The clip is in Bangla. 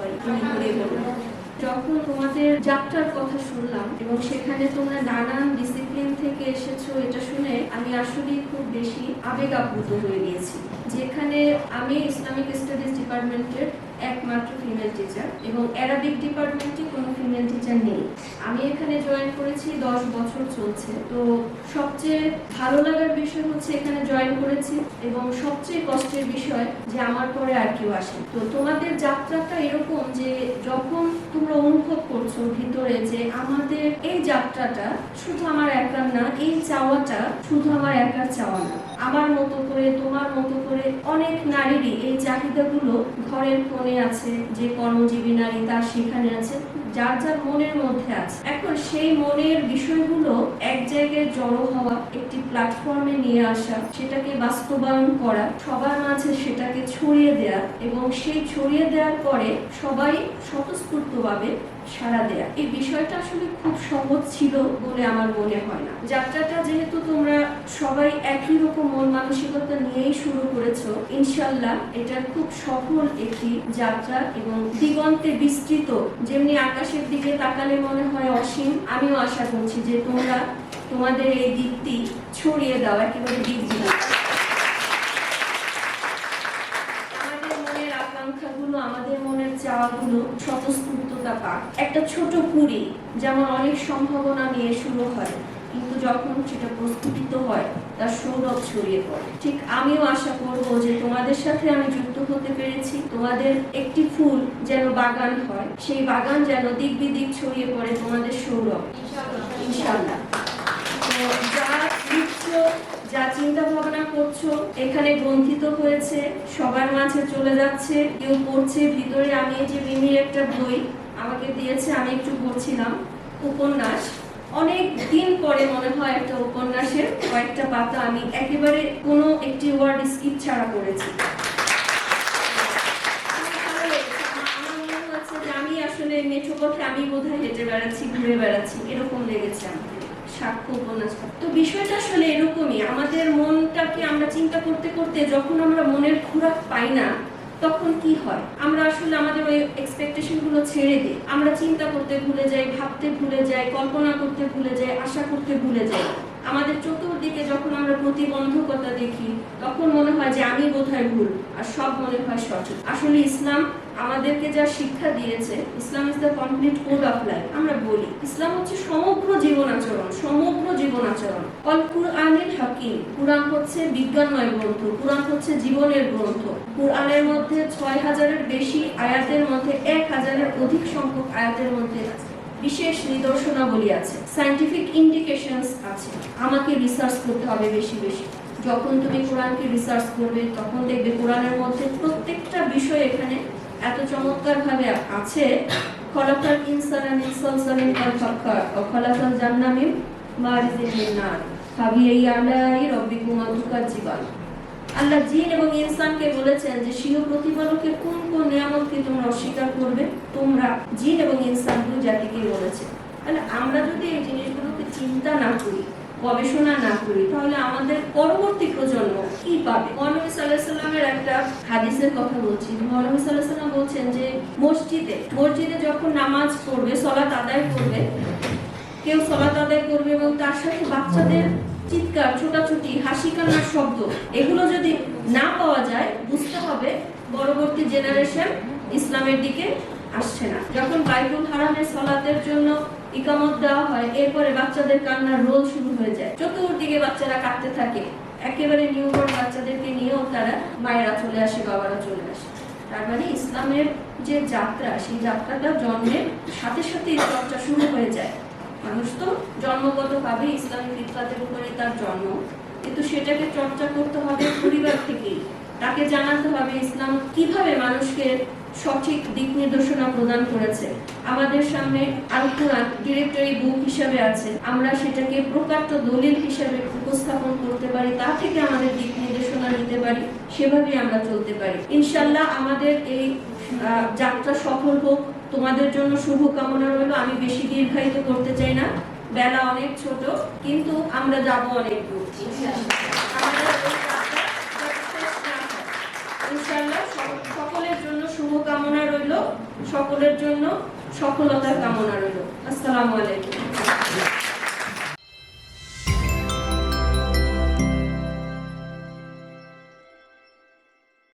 সবাই তুমি বললাম যখন তোমাদের যাত্রার কথা শুনলাম এবং সেখানে তোমরা নানান ডিসিপ্লিন থেকে এসেছ, এটা শুনে আমি আসলে খুব বেশি আবেগ আপ্লুত হয়ে গিয়েছি। যেখানে আমি ইসলামিক স্টাডিজ ডিপার্টমেন্টের একমাত্র ফিমেল টিচার এবং অ্যারাবিক ডিপার্টমেন্টে কোনো ফিমেল টিচার নেই। আমি এখানে জয়েন করেছি, দশ বছর চলছে। তো সবচেয়ে ভালো লাগার বিষয় হচ্ছে এখানে জয়েন করেছি এবং সবচেয়ে কষ্টের বিষয় যে আমার পরে আর কেউ আসে তো তোমাদের যাত্রাটা এরকম যে যখন তোমরা অনুভব করছ ভিতরে যে আমাদের এই যাত্রাটা শুধু আমার একার না, এই চাওয়াটা শুধু আমার একার চাওয়া না। আমার মতো করে, তোমার মতো করে অনেক নারীরই এই চাহিদাগুলো ঘরের কোণে আছে, যে কর্মজীবী নারী তার সেখানে আছে, যার যার মনের মধ্যে আছে। এখন সেই মনের বিষয়গুলো এক জায়গায় জড়ো হওয়া, একটি প্ল্যাটফর্মে নিয়ে আসা, সেটাকে বাস্তবায়ন করা, সবার মাঝে সেটাকে ছড়িয়ে দেয়া এবং সেই ছড়িয়ে দেওয়ার পরে সবাই স্বতঃস্ফূর্তভাবে সাড়া দেয়া। এই বিষয়টা আসলে খুব সহজ ছিল বলে আমার মনে হয় না। যাত্রাটা যেহেতু তোমরা সবাই একই রকম মন মানসিকতা নিয়েই শুরু করেছ, ইনশাল্লাহ এটা খুব সফল একটি যাত্রা এবং দিগন্তে বিস্তৃত। যেমনি আকাশের দিকে তাকালে মনে হয় অসীম, আমিও আশা করছি যে তোমরা তোমাদের এই দিকটি ছড়িয়ে দাও, একেবারে মনের আকাঙ্ক্ষাগুলো, আমাদের মনের চাওয়াগুলো স্বতঃস্ফূর্ততা পাক। একটা ছোট কুড়ি যেমন অনেক সম্ভাবনা নিয়ে শুরু হয়। কিন্তু যখন সেটা প্রস্ফুটিত হয়, তার সৌরভ ছড়িয়ে পড়ে। ঠিক আমিও আশা করব যে তোমাদের সাথে আমি যুক্ত হতে পেরেছি। তোমাদের একটি ফুল যেন বাগান হয়, সেই বাগান যেন দিক বিদিক ছড়িয়ে পড়ে তোমাদের সৌরভ। ইনশাল্লাহ যা যা চিন্তা ভাবনা করছ, এখানে গ্রন্থিত হয়েছে, সবার মাঝে চলে যাচ্ছে, কেউ পড়ছে, ভিতরে আমি যে মিনির একটা বই আমাকে দিয়েছে, আমি একটু পড়ছিলাম। উপন্যাস। অনেক দিন পরে মনে হয় একটা উপন্যাসের কয়েকটা পাতা আমি একেবারে কোনো একটি ওয়ার্ড স্কিপ ছাড়া যে আমি আসলে মেঠো পথে আমি বোধহয় হেঁটে বেড়াচ্ছি, ঘুরে বেড়াচ্ছি, এরকম লেগেছে আমাকে। সাক্ষ্য উপন্যাসটা তো বিষয়টা আসলে এরকমই, আমাদের মনটাকে আমরা চিন্তা করতে করতে যখন আমরা মনের খোরাক পাই না তখন কি হয়? আমরা আসলে আমাদের ওই এক্সপেকটেশনগুলো ছেড়ে দিই। আমরা চিন্তা করতে ভুলে যাই, ভাবতে ভুলে যাই, কল্পনা করতে ভুলে যাই, আশা করতে ভুলে যাই। আমাদের চতুর্দিকে যখন আমরা প্রতিবন্ধকতা দেখি, তখন মনে হয় যে আমি বোধহয় ভুল আর সব মনে হয় সঠিক। আসলে ইসলাম আমাদেরকে যা শিক্ষা দিয়েছে, Islam is the complete code of life আমরা বলি, ইসলাম হচ্ছে সমগ্র জীবন আচরণ সমগ্র জীবন আচরণ অল কুরআনিল হাকিম, কুরআন হচ্ছে বিজ্ঞানময় গ্রন্থ, কুরআন হচ্ছে জীবনের গ্রন্থ। কুরআনের মধ্যে ছয় হাজারের বেশি আয়াতের মধ্যে এক হাজারের অধিক সংখ্যক আয়াতের মধ্যে বিশেষ নিদর্শনাবলী আছে। সায়েন্টিফিক ইন্ডিকেশনস আছে। আমাকে রিসার্চ করতে হবে বেশি বেশি। যখন তুমি কোরআনকে রিসার্চ করবে, তখন দেখবে কোরআনের মধ্যে প্রত্যেকটা বিষয় এখানে এত চমৎকার ভাবে আছে। খলাকাল ইনসানা মিন সালসালিন কাল ফাক্কার। ও খলাকাল জান্না মিন মারিজিন মিন নার ফাবিআই আলাই রাব্বিকুমা তুকাজ্জিবান। আল্লাহ জিন এবং ইনসানকে বলেছেন যে, স্বীয় প্রতিপালকের কোন কোন নিয়ামতকে তোমরা অস্বীকার করবে? তোমরা জিন এবং ইনসান দুই জাতিকে বলেছে তাহলে আমরা যদি এই জিনিসগুলোকে চিন্তা না করি, গবেষণা না করি, তাহলে আমাদের পরবর্তী প্রজন্ম কি পাবে? মহানবী সাল্লাহ সাল্লামের একটা হাদিসের কথা বলছি। মহানবী সাল্লাহ সাল্লাম বলছেন যে, মসজিদে মসজিদে যখন নামাজ পড়বে সলাত আদায় করবে, কেউ সলাত আদায় করবে এবং তার সাথে বাচ্চাদের চিৎকার, ছোটাছুটি হাসি কান্নার শব্দ, এগুলো যদি না পাওয়া যায়, বুঝতে হবে পরবর্তী জেনারেশন ইসলামের দিকে আসছে না। যখন বাইবুল হারামের সলাতের জন্য ইকামত দেওয়া হয়, এরপরে বাচ্চাদের কান্নার রোল শুরু হয়ে যায়। চতুর্দিকে বাচ্চারা কাঁদতে থাকে। একেবারে নিউবর্ন বাচ্চাদেরকে নিয়েও তারা মায়েরা চলে আসে, বাবারা চলে আসে। তার মানে ইসলামের যে যাত্রা, সেই যাত্রাটা জন্মের সাথে সাথে চর্চা শুরু হয়ে যায়। মানুষ তো জন্মগতভাবে ইসলামী ফিতরাতের উপরে তার জন্ম। কিন্তু সেটাকে চর্চা করতে হবে পরিবার থেকেই। তাকে জানাতে হবে ইসলাম কীভাবে মানুষকে সঠিক দিক নির্দেশনা প্রদান করেছে। আমাদের সামনে আল কোরআন ডিরেক্টরি বুক হিসাবে আছে। আমরা সেটাকে প্রকাত্য দলিল হিসাবে উপস্থাপন করতে পারি, তা থেকে আমাদের দিক নির্দেশনা নিতে পারি সেভাবে আমরা চলতে পারি। ইনশাল্লাহ আমাদের এই যাত্রা সফল হোক। তোমাদের জন্য শুভ কামনা রইল। আমি বেশি দীর্ঘায়িত করতে চাই না। বেলা অনেক ছোট, কিন্তু আমরা যাব অনেক দূর। সক- সকলের জন্য শুভকামনা রইল। সকলের জন্য সফলতার কামনা রইল। আসসালামু আলাইকুম।